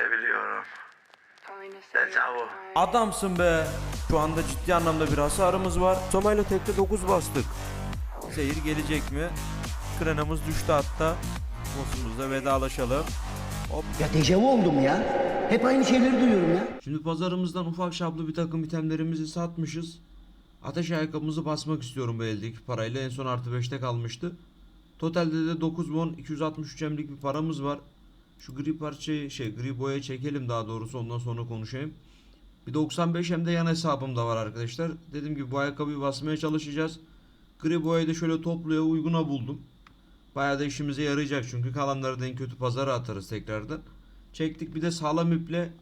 Burayı biliyorum. Dejavu. Adamsın be. Şu anda ciddi anlamda bir hasarımız var. Somayla tekte 9 bastık. Seyir gelecek mi? Krenamız düştü hatta. Boss'umuzla vedalaşalım. Hop. Ya dejavu oldum ya. Hep aynı şeyleri duyuyorum ya. Şimdi pazarımızdan ufak şaplı bir takım itemlerimizi satmışız. Ateş ayakkabımızı basmak istiyorum bu eldeki parayla. En son artı 5'te kalmıştı. Totalde de 9 won 263 emlik bir paramız var. Şu gri parçayı şey gri boya çekelim daha doğrusu ondan sonra konuşayım. Bir 95 hem de yan hesabım da var arkadaşlar. Dediğim gibi bu ayakkabıyı basmaya çalışacağız. Gri boyayı da şöyle topluya uyguna buldum. Bayağı da işimize yarayacak çünkü kalanları da en kötü pazara atarız tekrardan. Çektik bir de sağlam iple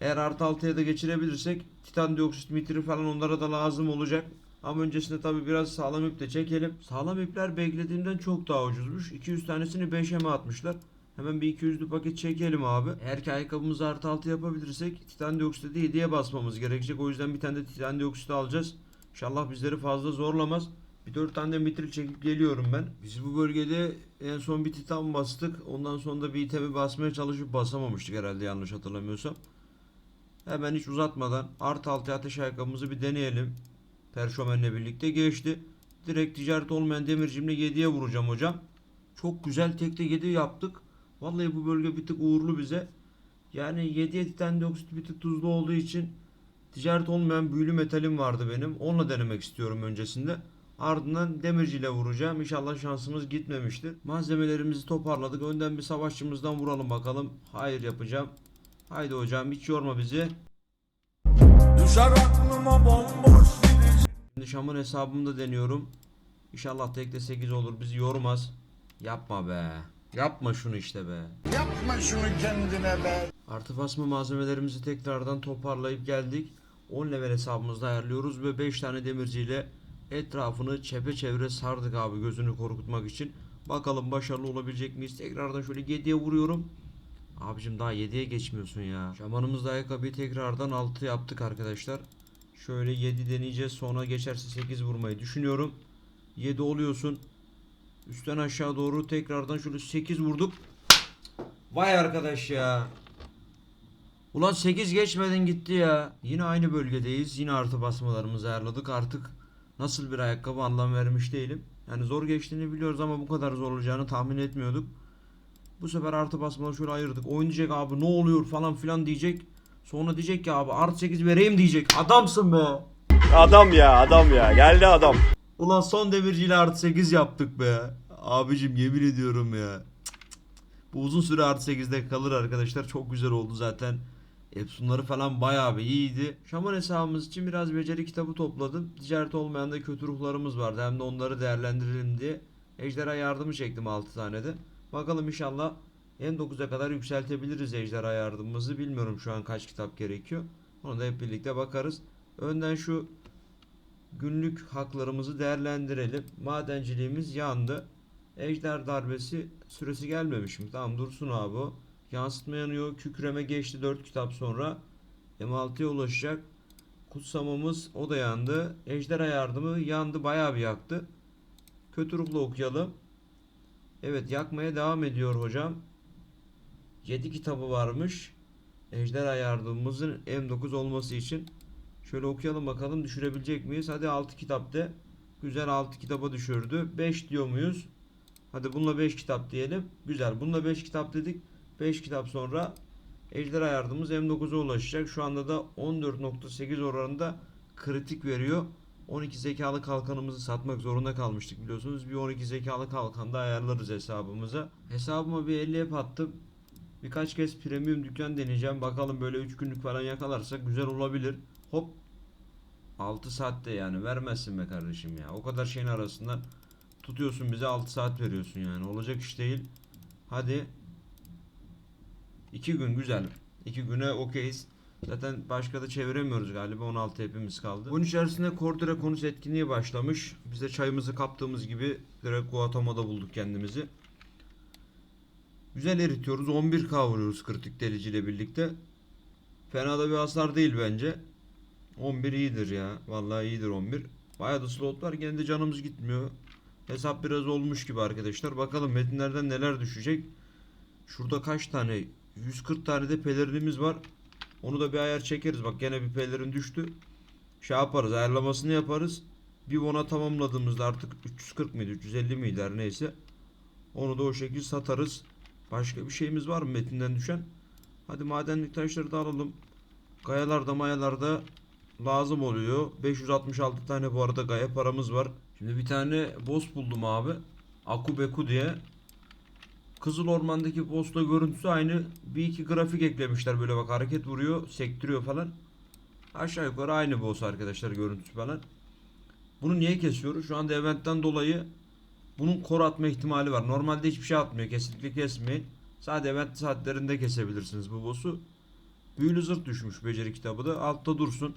eğer artı altıya da geçirebilirsek titan dioksit mitri falan onlara da lazım olacak. Ama öncesinde tabi biraz sağlam ip de çekelim. Sağlam ipler beklediğimden çok daha ucuzmuş. 200 tanesini 5'e mi atmışlar? Hemen bir 200'lü paket çekelim abi. Eğer ki ayakkabımızı artı altı yapabilirsek titan dioksiti de 7'ye basmamız gerekecek. O yüzden bir tane de titan dioksit alacağız. İnşallah bizleri fazla zorlamaz. Bir 4 tane de mitril çekip geliyorum ben. Biz bu bölgede en son bir titan bastık. Ondan sonra da bir itemi basmaya çalışıp basamamıştık herhalde yanlış hatırlamıyorsam. Hemen hiç uzatmadan artı altı ateş ayakkabımızı bir deneyelim. Perşomenle birlikte geçti. Direkt ticaret olmayan demircimle 7'ye vuracağım hocam. Çok güzel tekte 7 yaptık. Vallahi bu bölge bir tık uğurlu bize. Yani 7'ye titan dioksit bir tık tuzlu olduğu için ticaret olmayan büyülü metalim vardı benim. Onunla denemek istiyorum öncesinde. Ardından demirciyle vuracağım. İnşallah şansımız gitmemiştir. Malzemelerimizi toparladık. Önden bir savaşçımızdan vuralım bakalım. Hayır yapacağım. Haydi hocam hiç yorma bizi. Düşer aklıma bomboş Şimdi şamın hesabımda deniyorum. İnşallah tekte 8 olur bizi yormaz. Yapma be. Yapma şunu işte be. Yapma şunu kendine be Artı basma malzemelerimizi tekrardan toparlayıp geldik. 10 level hesabımızda ayarlıyoruz ve 5 tane demirciyle etrafını çepeçevre sardık abi gözünü korkutmak için. Bakalım başarılı olabilecek miyiz? Tekrardan şöyle 7'ye vuruyorum. Abicim daha 7'ye geçmiyorsun ya. Şamanımızda ayakkabıyı tekrardan 6 yaptık arkadaşlar. Şöyle 7 deneyeceğiz. Sonra geçerse 8 vurmayı düşünüyorum. 7 oluyorsun. Üstten aşağı doğru tekrardan şöyle 8 vurduk. Vay arkadaş ya. Ulan 8 geçmeden gitti ya. Yine aynı bölgedeyiz. Yine artı basmalarımızı ayarladık. Artık nasıl bir ayakkabı anlam vermiş değilim. Yani zor geçtiğini biliyoruz ama bu kadar zor olacağını tahmin etmiyorduk. Bu sefer artı basmaları şöyle ayırdık. Oynayacak abi ne oluyor falan filan diyecek. Sonra diyecek ki abi artı 8 vereyim diyecek. Adamsın be. Adam ya adam ya geldi adam. Ulan son demirciyle artı 8 yaptık be. Abicim yemin ediyorum ya. Bu uzun süre artı 8'de kalır arkadaşlar. Çok güzel oldu zaten. Epsunları falan bayağı bir iyiydi. Şaman hesabımız için biraz beceri kitabı topladım. Ticaret olmayan da kötü ruhlarımız vardı. Hem de onları değerlendirelim diye. Ejderha yardımı çektim 6 tane de. Bakalım inşallah en 9'a kadar yükseltebiliriz ejderha yardımımızı. Bilmiyorum şu an kaç kitap gerekiyor. Onu da hep birlikte bakarız. Önden şu günlük haklarımızı değerlendirelim. Madenciliğimiz yandı. Ejder darbesi süresi gelmemiş mi? Tamam dursun abi. Yansıtma yanıyor. Kükreme geçti 4 kitap sonra. M6'ya ulaşacak. Kutsamamız o da yandı. Ejderha yardımı yandı bayağı bir yaktı. Kötü ruhlu okuyalım. Evet yakmaya devam ediyor hocam. 7 kitabı varmış. Ejderha yardımımızın M9 olması için. Şöyle okuyalım bakalım düşürebilecek miyiz? Hadi 6 kitapta. Güzel 6 kitaba düşürdü. 5 diyor muyuz? Hadi bununla 5 kitap diyelim. Güzel. Bununla 5 kitap dedik. 5 kitap sonra ejderha yardımımız M9'a ulaşacak. Şu anda da 14.8 oranında kritik veriyor. 12 zekalı kalkanımızı satmak zorunda kalmıştık biliyorsunuz. Bir 12 zekalı kalkan da ayarlarız hesabımıza. Hesabıma bir 50 hep attım. Birkaç kez premium dükkan deneyeceğim. Bakalım böyle 3 günlük falan yakalarsak güzel olabilir. Hop 6 saatte yani vermezsin be kardeşim ya. O kadar şeyin arasından tutuyorsun bize 6 saat veriyorsun yani. Olacak iş değil. Hadi. 2 gün güzel. 2 güne okeyiz. Zaten başka da çeviremiyoruz galiba. 16 hepimiz kaldı. Bunun içerisinde Cordura konus etkinliği başlamış. Biz de çayımızı kaptığımız gibi direkt Guatemala'da bulduk kendimizi. Güzel eritiyoruz. 11k vuruyoruz kritik deliciyle birlikte. Fena da bir hasar değil bence. 11 iyidir ya. Vallahi iyidir 11. Bayağı da slot var. Gene de canımız gitmiyor. Hesap biraz olmuş gibi arkadaşlar. Bakalım metinlerden neler düşecek. Şurada kaç tane 140 tane de pelerinimiz var. Onu da bir ayar çekeriz. Bak gene bir pelerin düştü. Şey yaparız ayarlamasını yaparız. Bir bona tamamladığımızda artık 340 mıydı 350 miydi her neyse. Onu da o şekilde satarız. Başka bir şeyimiz var mı metinden düşen? Hadi madenlik taşları da alalım. Gayalarda mayalarda lazım oluyor. 566 tane bu arada gaya paramız var. Şimdi bir tane boss buldum abi. Aku Beku diye. Kızıl Orman'daki boss'la görüntüsü aynı. Bir iki grafik eklemişler böyle bak hareket vuruyor, sektiriyor falan. Aşağı yukarı aynı boss arkadaşlar görüntüsü falan. Bunu niye kesiyoruz? Şu anda eventten dolayı bunun kor atma ihtimali var. Normalde hiçbir şey atmıyor. Kesinlikle kesmeyin. Sadece event saatlerinde kesebilirsiniz bu boss'u. Büyülü zırt düşmüş beceri kitabı da. Altta dursun.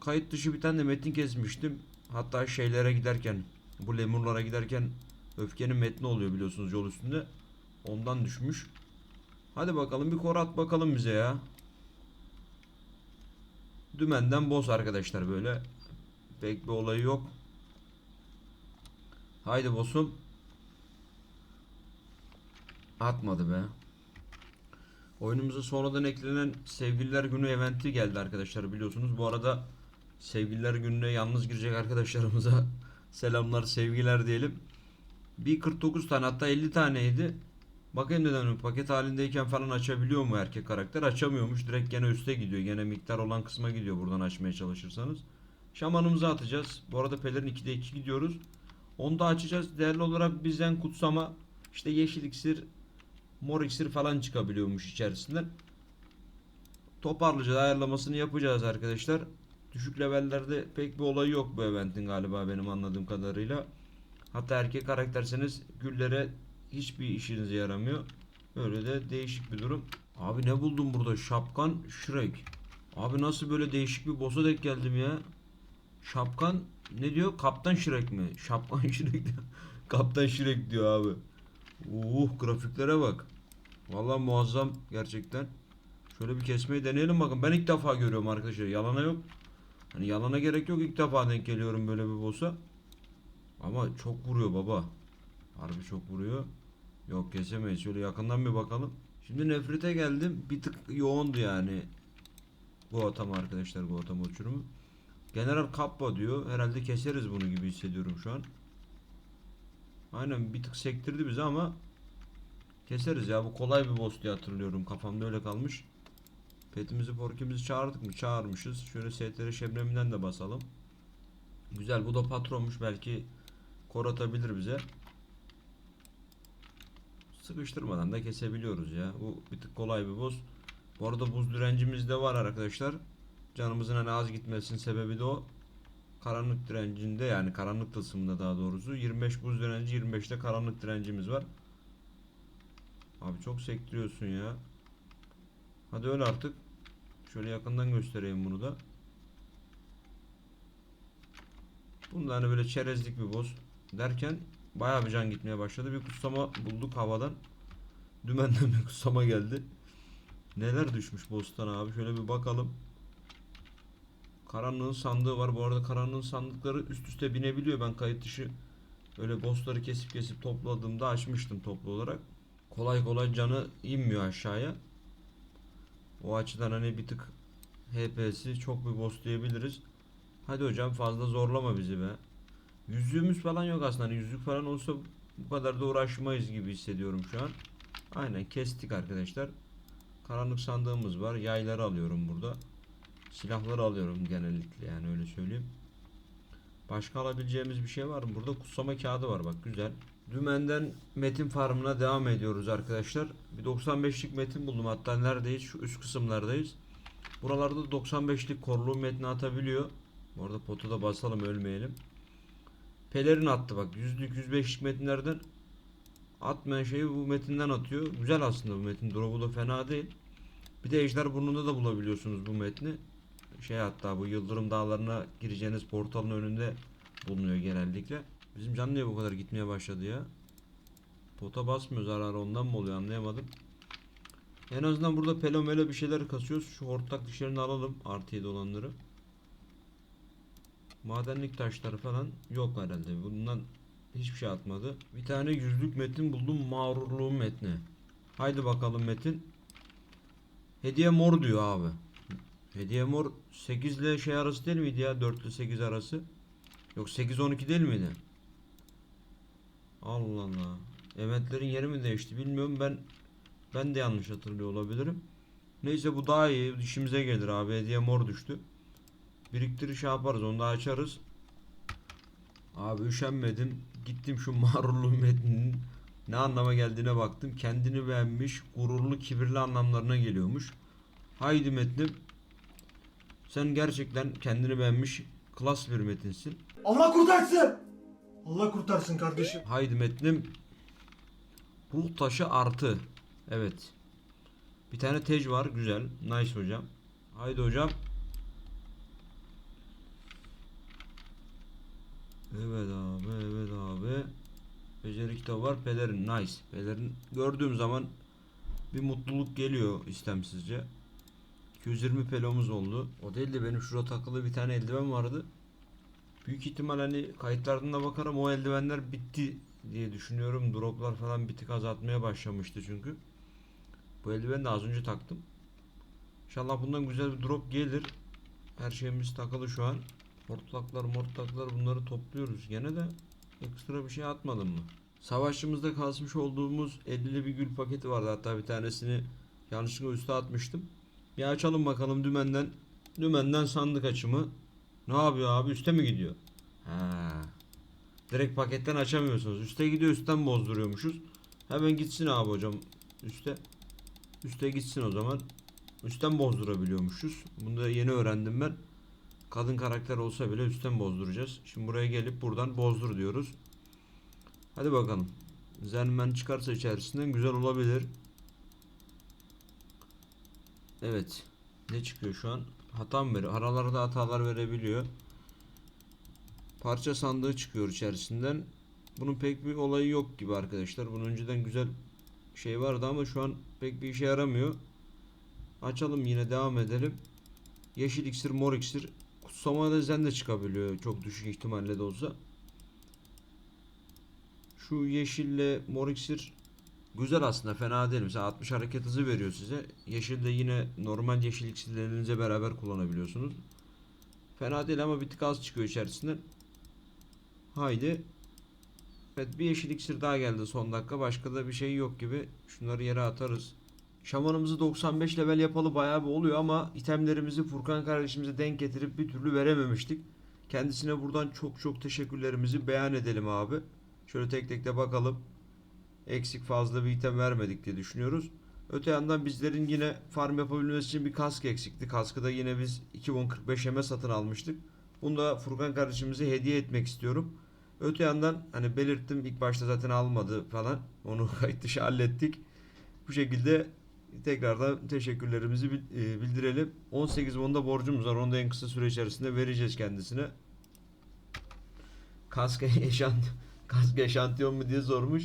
Kayıt dışı bir tane de metin kesmiştim. Hatta şeylere giderken, bu lemurlara giderken öfkenin metni oluyor biliyorsunuz yol üstünde. Ondan düşmüş. Hadi bakalım bir kor at bakalım bize ya. Dümenden boss arkadaşlar böyle. Pek bir olayı yok. Haydi boss'um. Atmadı be. Oyunumuza sonradan eklenen Sevgililer Günü eventi geldi arkadaşlar biliyorsunuz. Bu arada Sevgililer Günü'ne yalnız girecek arkadaşlarımıza selamlar sevgiler diyelim. Bir 49 tane hatta 50 taneydi. Bakayım dedim paket halindeyken falan açabiliyor mu erkek karakter? Açamıyormuş. Direkt gene üste gidiyor. Gene miktar olan kısma gidiyor buradan açmaya çalışırsanız. Şamanımızı atacağız. Bu arada pelerin 2'de 2 gidiyoruz. Onu da açacağız. Değerli olarak bizden kutsama işte yeşil iksir, mor iksir falan çıkabiliyormuş içerisinden. Toparlayacağız. Ayarlamasını yapacağız arkadaşlar. Düşük levellerde pek bir olay yok bu eventin galiba benim anladığım kadarıyla. Hatta erkek karakterseniz güllere hiçbir işinize yaramıyor. Böyle de değişik bir durum. Abi ne buldum burada? Şapkan Shrek. Abi nasıl böyle değişik bir boss'a denk geldim ya? Şapkan ne diyor? Kaptan Shrek mi? Şapkan Shrek diyor. Kaptan Shrek diyor abi. Uh grafiklere bak. Vallahi muazzam gerçekten. Şöyle bir kesmeyi deneyelim bakın. Ben ilk defa görüyorum arkadaşlar. Yalana yok. Hani yalana gerek yok. İlk defa denk geliyorum böyle bir boss'a. Ama çok vuruyor baba. Harbi çok vuruyor. Yok kesemeyiz. Şöyle yakından bir bakalım. Şimdi nefrete geldim. Bir tık yoğundu yani. Gotham arkadaşlar Gotham uçurumu. General Kappa diyor. Herhalde keseriz bunu gibi hissediyorum şu an. Aynen bir tık sektirdi bizi ama keseriz ya. Bu kolay bir boss diye hatırlıyorum. Kafamda öyle kalmış. Petimizi porkimizi çağırdık mı? Çağırmışız. Şöyle STR şebreminden de basalım. Güzel bu da patronmuş. Belki kor atabilir bize. Sıkıştırmadan da kesebiliyoruz ya. Bu bir tık kolay bir boss. Bu arada buz direncimiz de var arkadaşlar. Canımızın hani az gitmesinin sebebi de o. Karanlık direncinde yani karanlık tılsımında daha doğrusu 25 buz direnci 25 de karanlık direncimiz var. Abi çok sektiriyorsun ya. Hadi öyle artık. Şöyle yakından göstereyim bunu da. Bunda hani böyle çerezlik bir boss derken bayağı bir can gitmeye başladı. Bir kutsama bulduk havadan. Dümenden bir kutsama geldi. Neler düşmüş boss'tan abi şöyle bir bakalım. Karanlığın sandığı var. Bu arada karanlığın sandıkları üst üste binebiliyor. Ben kayıt dışı öyle bossları kesip kesip topladığımda açmıştım toplu olarak. Kolay kolay canı inmiyor aşağıya. O açıdan hani bir tık HP'si çok bir boss diyebiliriz. Hadi hocam fazla zorlama bizi be. Yüzüğümüz falan yok aslında. Hani yüzük falan olsa bu kadar da uğraşmayız gibi hissediyorum şu an. Aynen kestik arkadaşlar. Karanlık sandığımız var. Yayları alıyorum burada. Silahları alıyorum genellikle yani öyle söyleyeyim. Başka alabileceğimiz bir şey var mı? Burada kutsama kağıdı var bak güzel. Dümenden metin farmına devam ediyoruz arkadaşlar. Bir 95'lik metin buldum hatta neredeyiz? Şu üst kısımlardayız. Buralarda 95'lik korlu metni atabiliyor. Bu arada potu da basalım ölmeyelim. Pelerin attı bak. Yüzlük 105'lik metinlerden atmayan şeyi bu metinden atıyor. Güzel aslında bu metin. Drop'u da fena değil. Bir de Ejder Burnu'nda da bulabiliyorsunuz bu metni. Şey hatta bu Yıldırım Dağları'na gireceğiniz portalın önünde bulunuyor genellikle. Bizim can niye bu kadar gitmeye başladı ya? Pota basmıyor zararı ondan mı oluyor anlayamadım. En azından burada pelomelo bir şeyler kasıyoruz. Şu hortlak dişlerini alalım. Artı 7 olanları. Madenlik taşları falan yok herhalde. Bundan hiçbir şey atmadı. Bir tane yüzlük metin buldum. Mağrurluğun metni. Haydi bakalım metin. Hediye mor diyor abi. Hediye mor 8 ile şey arası değil miydi ya? 4 ile 8 arası. Yok 8-12 değil miydi? Allah Allah. Evetlerin yeri mi değişti bilmiyorum ben ben de yanlış hatırlıyor olabilirim. Neyse bu daha iyi işimize gelir abi hediye mor düştü. Biriktiriş şey yaparız onu da açarız. Abi üşenmedim. Gittim şu mağrurlu metninin ne anlama geldiğine baktım. Kendini beğenmiş, gururlu, kibirli anlamlarına geliyormuş. Haydi metnim. Sen gerçekten kendini beğenmiş, klas bir metinsin. Allah kurtarsın. Allah kurtarsın kardeşim. Haydi metnim. Ruh taşı artı. Evet. Bir tane tej var. Güzel. Nice hocam. Haydi hocam. Evet abi. Evet abi. Beceri kitabı var. Pelerin. Nice. Pelerin gördüğüm zaman bir mutluluk geliyor istemsizce. 220 pelomuz oldu. O değil de benim şurada takılı bir tane eldiven vardı. Büyük ihtimal hani kayıtlardan da bakarım o eldivenler bitti diye düşünüyorum. Droplar falan bir tık azaltmaya başlamıştı çünkü. Bu eldiveni de az önce taktım. İnşallah bundan güzel bir drop gelir. Her şeyimiz takılı şu an. Hortlaklar mortlaklar bunları topluyoruz. Gene de ekstra bir şey atmadım mı? Savaşçımızda kasmış olduğumuz 50'li bir gül paketi vardı. Hatta bir tanesini yanlışlıkla üste atmıştım. Bir açalım bakalım dümenden. Dümenden sandık açımı. Ne yapıyor abi? Üste mi gidiyor? Ha. Direkt paketten açamıyorsunuz. Üste gidiyor üstten bozduruyormuşuz. Hemen gitsin abi hocam üste. Üste gitsin o zaman. Üstten bozdurabiliyormuşuz. Bunu da yeni öğrendim ben. Kadın karakter olsa bile üstten bozduracağız. Şimdi buraya gelip buradan bozdur diyoruz. Hadi bakalım. Zenmen çıkarsa içerisinden güzel olabilir. Evet. Ne çıkıyor şu an? Hata mı veriyor? Aralarda hatalar verebiliyor. Parça sandığı çıkıyor içerisinden. Bunun pek bir olayı yok gibi arkadaşlar. Bunun önceden güzel şey vardı ama şu an pek bir işe yaramıyor. Açalım yine devam edelim. Yeşil iksir, mor iksir. Kutsama dezen de çıkabiliyor çok düşük ihtimalle de olsa. Şu yeşille mor iksir güzel aslında fena değil. Mesela 60 hareket hızı veriyor size. Yeşil de yine normal yeşil iksirlerinizle beraber kullanabiliyorsunuz. Fena değil ama bir tık az çıkıyor içerisinden. Haydi. Evet bir yeşil iksir daha geldi son dakika. Başka da bir şey yok gibi. Şunları yere atarız. Şamanımızı 95 level yapalı bayağı bir oluyor ama itemlerimizi Furkan kardeşimize denk getirip bir türlü verememiştik. Kendisine buradan çok çok teşekkürlerimizi beyan edelim abi. Şöyle tek tek de bakalım. Eksik fazla bir item vermedik diye düşünüyoruz. Öte yandan bizlerin yine farm yapabilmesi için bir kask eksikti. Kaskı da yine biz 2045 yeme satın almıştık. Bunu da Furkan kardeşimize hediye etmek istiyorum. Öte yandan hani belirttim ilk başta zaten almadı falan. Onu kayıt dışı hallettik. Bu şekilde tekrardan teşekkürlerimizi e, bildirelim. 18 won'da borcumuz var. Onu da en kısa süre içerisinde vereceğiz kendisine. Kask eşant kask eşantiyon mu diye sormuş.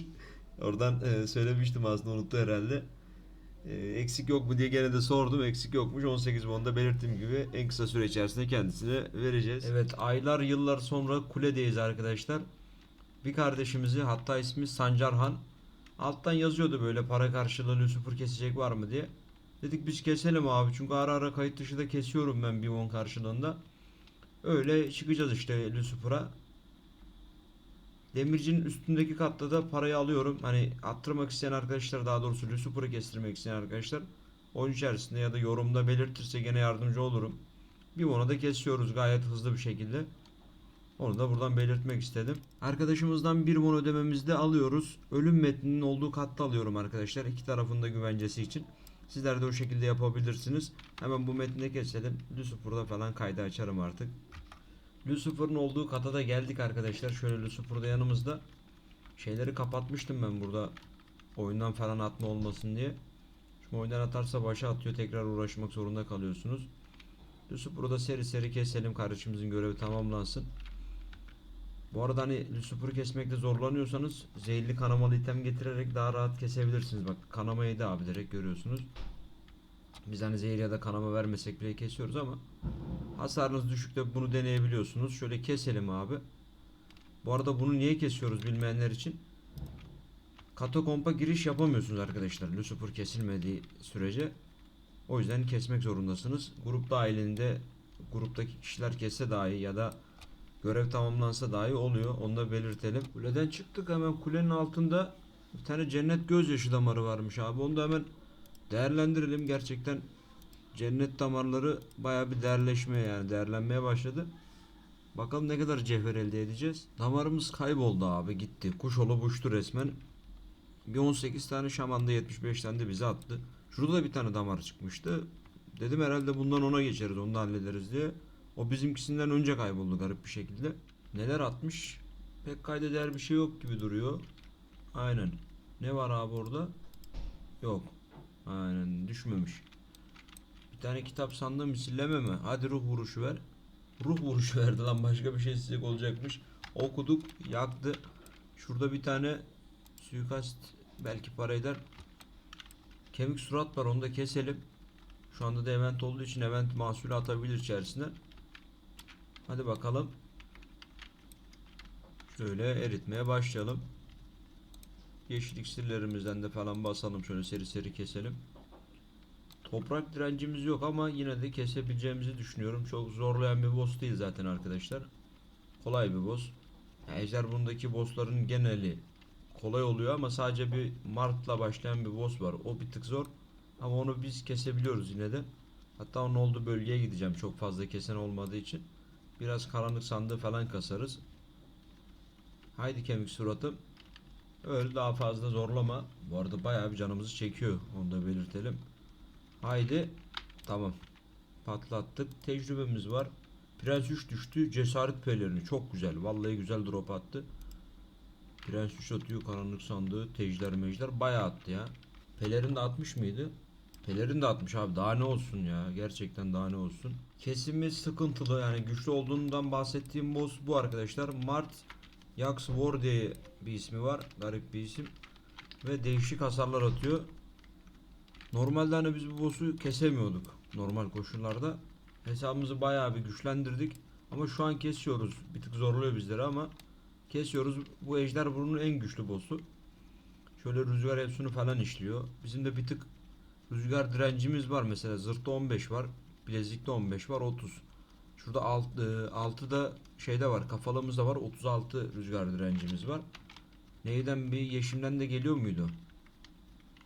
Oradan e, söylemiştim aslında unuttu herhalde. E, eksik yok mu diye gene de sordum. Eksik yokmuş. 18 won'da belirttiğim gibi en kısa süre içerisinde kendisine vereceğiz. Evet aylar yıllar sonra kuledeyiz arkadaşlar. Bir kardeşimizi hatta ismi Sancarhan Alttan yazıyordu böyle para karşılığı Lucifer kesecek var mı diye. Dedik biz keselim abi çünkü ara ara kayıt dışı da kesiyorum ben bir won karşılığında. Öyle çıkacağız işte Lucifer'a. Demircinin üstündeki katta da parayı alıyorum. Hani attırmak isteyen arkadaşlar daha doğrusu Lucifer'ı kestirmek isteyen arkadaşlar oyun içerisinde ya da yorumda belirtirse gene yardımcı olurum. Bir won'u da kesiyoruz gayet hızlı bir şekilde. Onu da buradan belirtmek istedim. Arkadaşımızdan bir won ödememizi de alıyoruz. Ölüm metninin olduğu katta alıyorum arkadaşlar. İki tarafında güvencesi için. Sizler de o şekilde yapabilirsiniz. Hemen bu metni de geçelim. Lucifer'da falan kaydı açarım artık. Lucifer'ın olduğu kata da geldik arkadaşlar. Şöyle Lucifer'da yanımızda. Şeyleri kapatmıştım ben burada. Oyundan falan atma olmasın diye. Şimdi oyundan atarsa başa atıyor. Tekrar uğraşmak zorunda kalıyorsunuz. Lucifer'ı da seri seri keselim. Kardeşimizin görevi tamamlansın. Bu arada hani Lucifer'ı kesmekte zorlanıyorsanız zehirli kanamalı item getirerek daha rahat kesebilirsiniz. Bak kanamayı da abi direkt görüyorsunuz. Biz hani zehir ya da kanama vermesek bile kesiyoruz ama hasarınız düşükte bunu deneyebiliyorsunuz. Şöyle keselim abi. Bu arada bunu niye kesiyoruz bilmeyenler için. Katakompa giriş yapamıyorsunuz arkadaşlar. Lucifer kesilmediği sürece. O yüzden kesmek zorundasınız. Grup dahilinde gruptaki kişiler kesse dahi ya da görev tamamlansa dahi oluyor. Onu da belirtelim. Kuleden çıktık hemen kulenin altında bir tane cennet gözyaşı damarı varmış abi. Onu da hemen değerlendirelim. Gerçekten cennet damarları baya bir değerleşmeye yani değerlenmeye başladı. Bakalım ne kadar cevher elde edeceğiz. Damarımız kayboldu abi gitti. Kuş olup uçtu resmen. Bir 18 tane şamanda 75 tane de bize attı. Şurada da bir tane damar çıkmıştı. Dedim herhalde bundan ona geçeriz onu da hallederiz diye. O bizimkisinden önce kayboldu garip bir şekilde. Neler atmış? Pek kayda değer bir şey yok gibi duruyor. Aynen. Ne var abi orada? Yok. Aynen düşmemiş. Bir tane kitap sandığı misilleme mi? Hadi ruh vuruşu ver. Ruh vuruşu verdi lan başka bir şey isteyecek olacakmış. Okuduk yaktı. Şurada bir tane suikast belki para eder. Kemik surat var onu da keselim. Şu anda da event olduğu için event mahsulü atabilir içerisine. Hadi bakalım. Şöyle eritmeye başlayalım. Yeşil iksirlerimizden de falan basalım şöyle seri seri keselim. Toprak direncimiz yok ama yine de kesebileceğimizi düşünüyorum. Çok zorlayan bir boss değil zaten arkadaşlar. Kolay bir boss. Ejder bundaki bossların geneli kolay oluyor ama sadece bir Mart'la başlayan bir boss var. O bir tık zor. Ama onu biz kesebiliyoruz yine de. Hatta onun olduğu bölgeye gideceğim çok fazla kesen olmadığı için. Biraz karanlık sandığı falan kasarız. Haydi kemik suratım. Öyle daha fazla zorlama. Bu arada bayağı bir canımızı çekiyor. Onu da belirtelim. Haydi. Tamam. Patlattık. Tecrübemiz var. Prens 3 düştü. Cesaret pelerini. Çok güzel. Vallahi güzel drop attı. Prens 3 atıyor. Karanlık sandığı. Tejder mejder. Bayağı attı ya. Pelerin de atmış mıydı? Pelerin de atmış abi. Daha ne olsun ya. Gerçekten daha ne olsun. Kesimi sıkıntılı. Yani güçlü olduğundan bahsettiğim boss bu arkadaşlar. Mart Yax War diye bir ismi var. Garip bir isim. Ve değişik hasarlar atıyor. Normalde hani biz bu boss'u kesemiyorduk normal koşullarda. Hesabımızı bayağı bir güçlendirdik. Ama şu an kesiyoruz. Bir tık zorluyor bizleri ama kesiyoruz. Bu ejder burnun en güçlü boss'u. Şöyle rüzgar hepsini falan işliyor. Bizim de bir tık rüzgar direncimiz var mesela. Zırhta 15 var. Bilezikte 15 var 30. Şurada 6, 6 da şeyde var. Kafalımızda var. 36 rüzgar direncimiz var. Neyden bir yeşimden de geliyor muydu?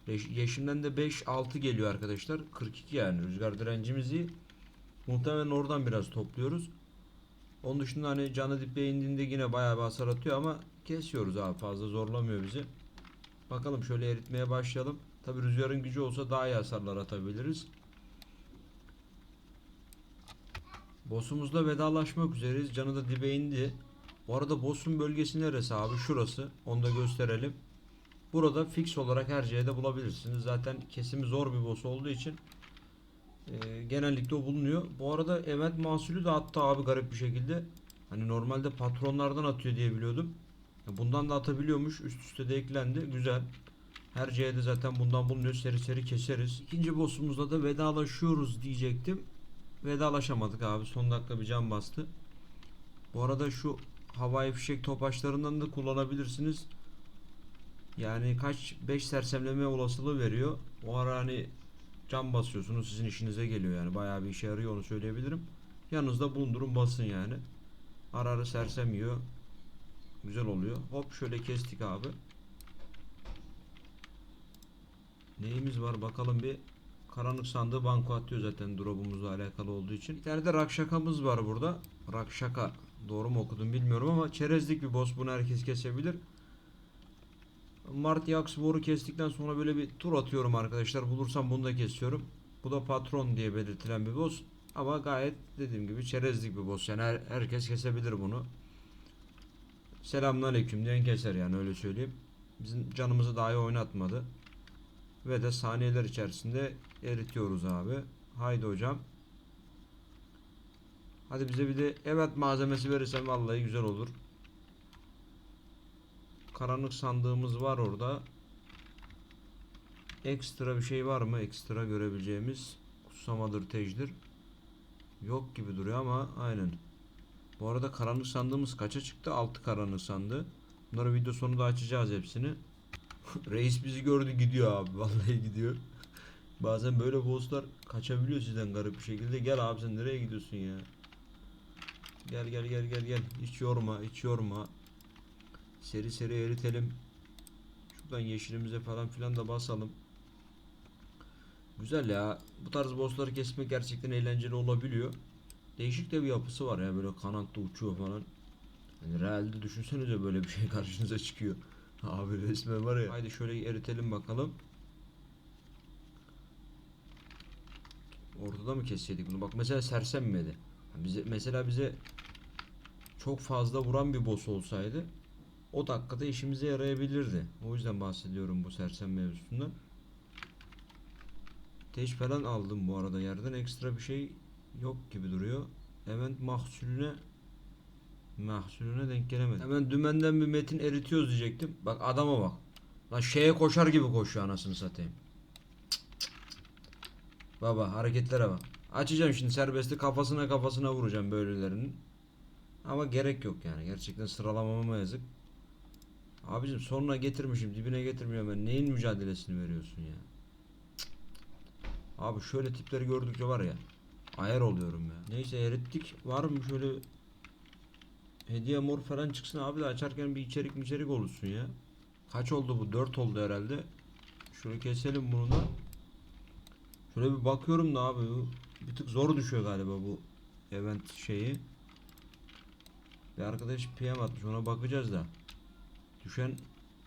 Yeş- Yeşimden de 5-6 geliyor arkadaşlar. 42 yani rüzgar direncimizi muhtemelen oradan biraz topluyoruz. Onun dışında hani canı dibe indiğinde yine bayağı bir hasar atıyor ama kesiyoruz abi fazla zorlamıyor bizi. Bakalım şöyle eritmeye başlayalım. Tabi rüzgarın gücü olsa daha iyi hasarlar atabiliriz. Boss'umuzla vedalaşmak üzereyiz. Canı da dibe indi. Bu arada boss'un bölgesi neresi abi? Şurası. Onu da gösterelim. Burada fix olarak her C'de bulabilirsiniz. Zaten kesimi zor bir boss olduğu için e, genellikle o bulunuyor. Bu arada event mahsulü de attı abi garip bir şekilde. Hani normalde patronlardan atıyor diye biliyordum. Bundan da atabiliyormuş. Üst üste de eklendi. Güzel. Her C'de zaten bundan bulunuyor. Seri seri keseriz. İkinci boss'umuzla da vedalaşıyoruz diyecektim. Vedalaşamadık abi. Son dakika bir can bastı. Bu arada şu havai fişek topaçlarından da kullanabilirsiniz. Yani kaç 5 sersemleme olasılığı veriyor. O ara hani cam basıyorsunuz sizin işinize geliyor yani bayağı bir işe yarıyor onu söyleyebilirim. Yanınızda bulundurun basın yani. Ara ara sersem yiyor. Güzel oluyor. Hop şöyle kestik abi. Neyimiz var bakalım bir. Karanlık sandığı banko atıyor zaten drop'umuzla alakalı olduğu için. Bir tane de Rakşaka'mız var burada. Rakşaka. Doğru mu okudum bilmiyorum ama çerezlik bir boss. Bunu herkes kesebilir. Mart Yax boru kestikten sonra böyle bir tur atıyorum arkadaşlar. Bulursam bunu da kesiyorum. Bu da patron diye belirtilen bir boss. Ama gayet dediğim gibi çerezlik bir boss. Yani her- herkes kesebilir bunu. Selamünaleyküm diyen keser yani öyle söyleyeyim. Bizim canımızı dahi oynatmadı. Ve de saniyeler içerisinde eritiyoruz abi. Haydi hocam. Hadi bize bir de evet malzemesi verirsen vallahi güzel olur. Karanlık sandığımız var orada. Ekstra bir şey var mı? Ekstra görebileceğimiz. Kutsamadır, tecdir. Yok gibi duruyor ama aynen. Bu arada karanlık sandığımız kaça çıktı? 6 karanlık sandığı. Bunları video sonunda açacağız hepsini. Reis bizi gördü gidiyor abi. Vallahi gidiyor. Bazen böyle bosslar kaçabiliyor sizden garip bir şekilde. Gel abi sen nereye gidiyorsun ya? Gel gel gel gel gel. Hiç yorma, hiç yorma. Seri seri eritelim. Şuradan yeşilimize falan filan da basalım. Güzel ya. Bu tarz bossları kesmek gerçekten eğlenceli olabiliyor. Değişik de bir yapısı var ya böyle kanatlı uçuyor falan. Yani realde düşünsenize böyle bir şey karşınıza çıkıyor. Abi resmen var ya. Haydi şöyle eritelim bakalım. Ortada mı kesseydik bunu? Bak mesela sersemmedi. Bize, mesela bize çok fazla vuran bir boss olsaydı o dakikada işimize yarayabilirdi. O yüzden bahsediyorum bu sersem mevzusundan. Teş falan aldım bu arada yerden ekstra bir şey yok gibi duruyor. Hemen mahsulüne mahsulüne denk gelemedim. Hemen dümenden bir metin eritiyoruz diyecektim. Bak adama bak. Lan şeye koşar gibi koşuyor anasını satayım. Baba hareketlere bak. Açacağım şimdi serbesti kafasına kafasına vuracağım böylelerinin. Ama gerek yok yani. Gerçekten sıralamama yazık. Abicim sonuna getirmişim dibine getirmiyorum ben. Neyin mücadelesini veriyorsun ya? Abi şöyle tipleri gördükçe var ya. Ayar oluyorum ya. Neyse erittik. Var mı şöyle hediye mor falan çıksın abi de açarken bir içerik içerik olursun ya. Kaç oldu bu? 4 oldu herhalde. Şunu keselim bunu da. Şöyle bir bakıyorum da abi bir tık zor düşüyor galiba bu event şeyi. Bir arkadaş PM atmış ona bakacağız da. Düşen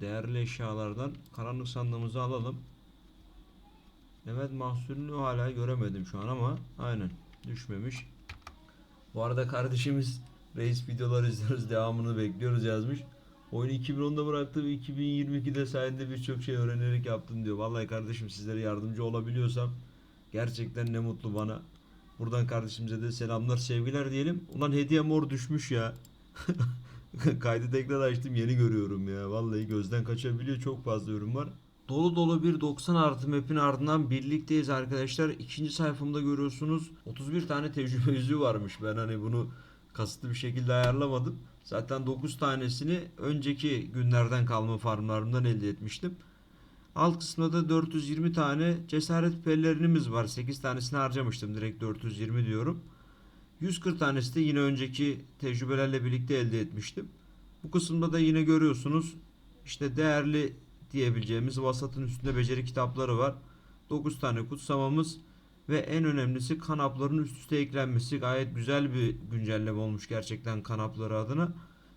değerli eşyalardan karanlık sandığımızı alalım. Evet mahsulünü hala göremedim şu an ama aynen düşmemiş. Bu arada kardeşimiz reis videolar izliyoruz devamını bekliyoruz yazmış. Oyunu 2010'da bıraktım 2022'de sayende birçok şey öğrenerek yaptım diyor. Vallahi kardeşim sizlere yardımcı olabiliyorsam gerçekten ne mutlu bana. Buradan kardeşimize de selamlar sevgiler diyelim. Ulan hediye mor düşmüş ya. Kaydı tekrar açtım yeni görüyorum ya. Vallahi gözden kaçabiliyor çok fazla ürün var. Dolu dolu bir 90 artı map'in ardından birlikteyiz arkadaşlar. İkinci sayfamda görüyorsunuz 31 tane tecrübe yüzüğü varmış. Ben hani bunu kasıtlı bir şekilde ayarlamadım. Zaten 9 tanesini önceki günlerden kalma farmlarımdan elde etmiştim. Alt kısmında da 420 tane cesaret pellerinimiz var. 8 tanesini harcamıştım. Direkt 420 diyorum. 140 tanesi de yine önceki tecrübelerle birlikte elde etmiştim. Bu kısımda da yine görüyorsunuz işte değerli diyebileceğimiz vasatın üstünde beceri kitapları var. 9 tane kutsamamız ve en önemlisi kanapların üst üste eklenmesi gayet güzel bir güncelleme olmuş gerçekten kanapları adına.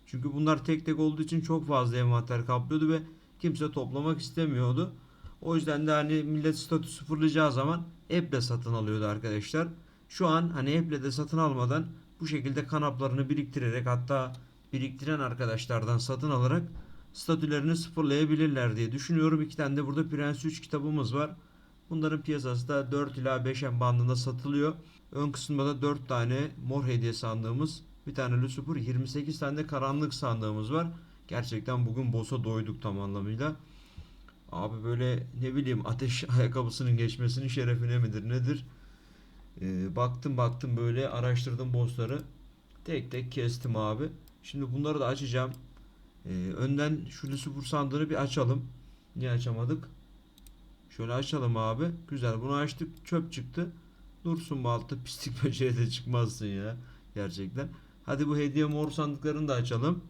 Çünkü bunlar tek tek olduğu için çok fazla envanter kaplıyordu ve kimse toplamak istemiyordu. O yüzden de hani millet statü sıfırlayacağı zaman Apple satın alıyordu arkadaşlar. Şu an hani Apple de satın almadan bu şekilde kanaplarını biriktirerek hatta biriktiren arkadaşlardan satın alarak statülerini sıfırlayabilirler diye düşünüyorum. İki tane de burada Prens 3 kitabımız var. Bunların piyasası da 4 ila 5 en bandında satılıyor. Ön kısımda da 4 tane mor hediye sandığımız, bir tane Lucifer, 28 tane de karanlık sandığımız var. Gerçekten bugün boss'a doyduk tam anlamıyla. Abi böyle ne bileyim ateş ayakkabısının geçmesinin şerefine midir nedir? Ee, baktım baktım böyle araştırdım bossları. Tek tek kestim abi. Şimdi bunları da açacağım. Ee, önden şu Lucifer sandığını bir açalım. Niye açamadık? Şöyle açalım abi. Güzel bunu açtık. Çöp çıktı. Dursun bu altta pislik böceğe de çıkmazsın ya. Gerçekten. Hadi bu hediye mor sandıklarını da açalım.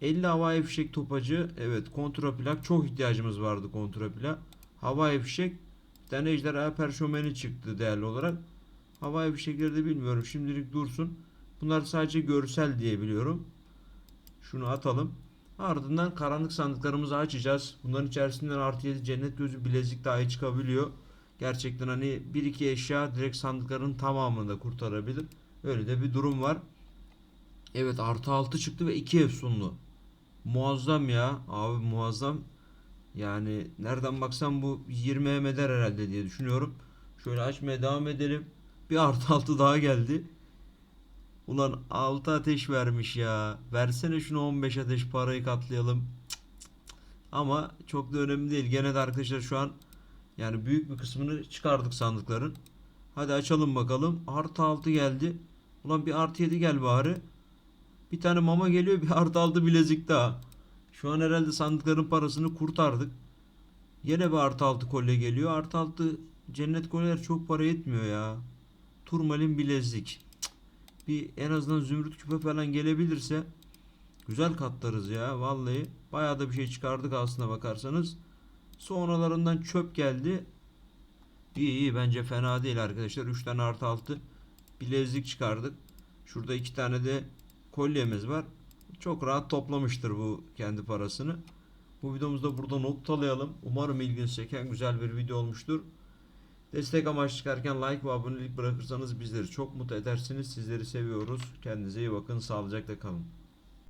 50 havai fişek topacı. Evet kontraplak. Çok ihtiyacımız vardı kontraplak. Havai fişek. Bir tane ejderha perşomeni çıktı değerli olarak. Havai fişekleri de bilmiyorum. Şimdilik dursun. Bunlar sadece görsel diye biliyorum. Şunu atalım. Ardından karanlık sandıklarımızı açacağız. Bunların içerisinden artı 7 cennet gözü bilezik dahi çıkabiliyor. Gerçekten hani bir iki eşya direkt sandıkların tamamını da kurtarabilir. Öyle de bir durum var. Evet artı 6 çıktı ve 2 efsunlu. Muazzam ya. Abi muazzam. Yani nereden baksan bu 20 eder herhalde diye düşünüyorum. Şöyle açmaya devam edelim. Bir artı 6 daha geldi. Ulan 6 ateş vermiş ya. Versene şunu 15 ateş parayı katlayalım. Ama çok da önemli değil. Gene de arkadaşlar şu an yani büyük bir kısmını çıkardık sandıkların. Hadi açalım bakalım. Artı 6 geldi. Ulan bir artı 7 gel bari. Bir tane mama geliyor bir artı 6 bilezik daha. Şu an herhalde sandıkların parasını kurtardık. Yine bir artı 6 kolye geliyor. Artı 6 cennet kolyeler çok para etmiyor ya. Turmalin bilezik. Bir en azından zümrüt küpe falan gelebilirse güzel katlarız ya vallahi. Bayağı da bir şey çıkardık aslına bakarsanız. Sonralarından çöp geldi. İyi iyi bence fena değil arkadaşlar. 3 tane artı 6 bilezik çıkardık. Şurada 2 tane de kolyemiz var. Çok rahat toplamıştır bu kendi parasını. Bu videomuzda burada noktalayalım. Umarım ilginizi çeken güzel bir video olmuştur. Destek amaçlı çıkarken like ve abonelik bırakırsanız bizleri çok mutlu edersiniz. Sizleri seviyoruz. Kendinize iyi bakın. Sağlıcakla kalın.